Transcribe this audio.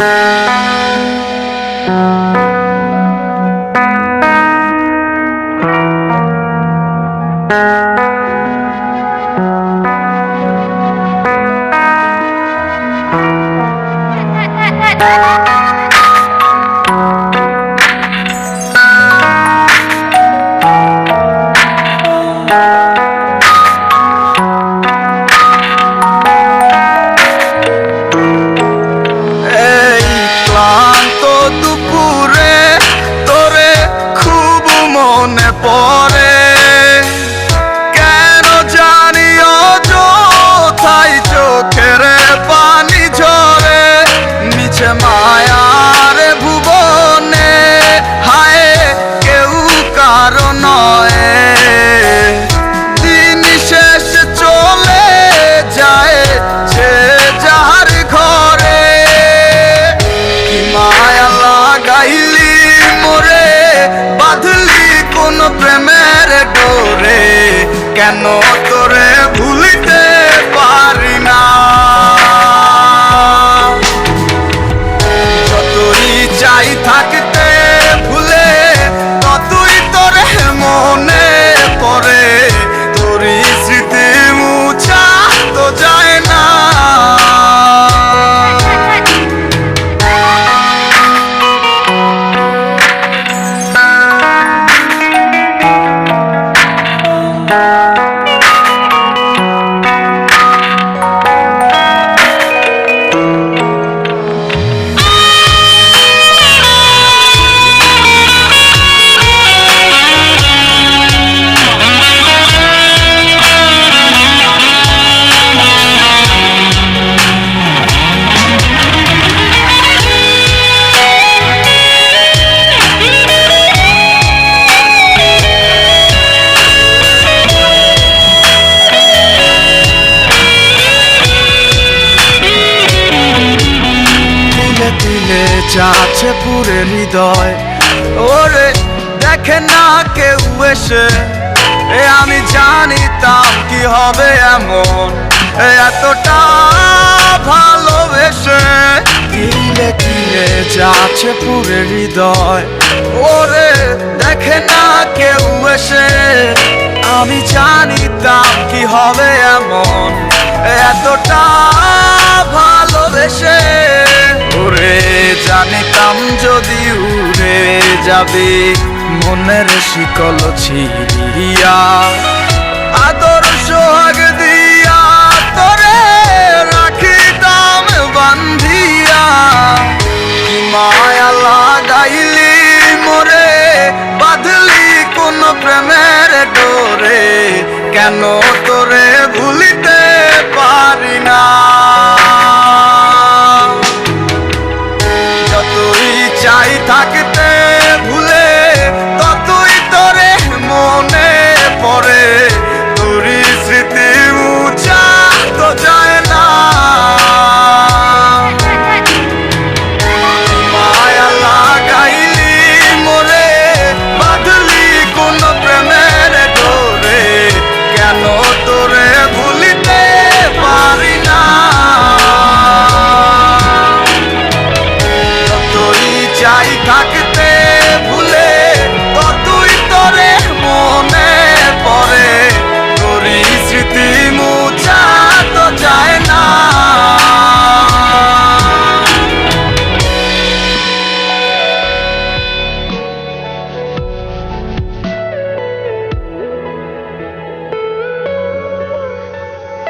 Música পরে কেন Música যাচ্ছে পুরে হৃদয়। ওরে, দেখে না কেউ এসে। এ আমি জানিতাম কি হবে এমন। এতটা ভালোবেসে। তিলে তিলে যাচ্ছে পুরে হৃদয়। ওরে, দেখে না কেউ এসে। আমি জানিতাম কি হবে এমন। এতটা যাবে মনের শিকল ছিড়িয়া। আদর্শ আগে দিয়া তোরে রাখিতাম বান্ধিয়া। মায়া লাগাইলি মোরে, বাঁধলি কোন প্রেমের ডোরে। কেন তোরে ভুলিতে পারি না? চাই থাকতে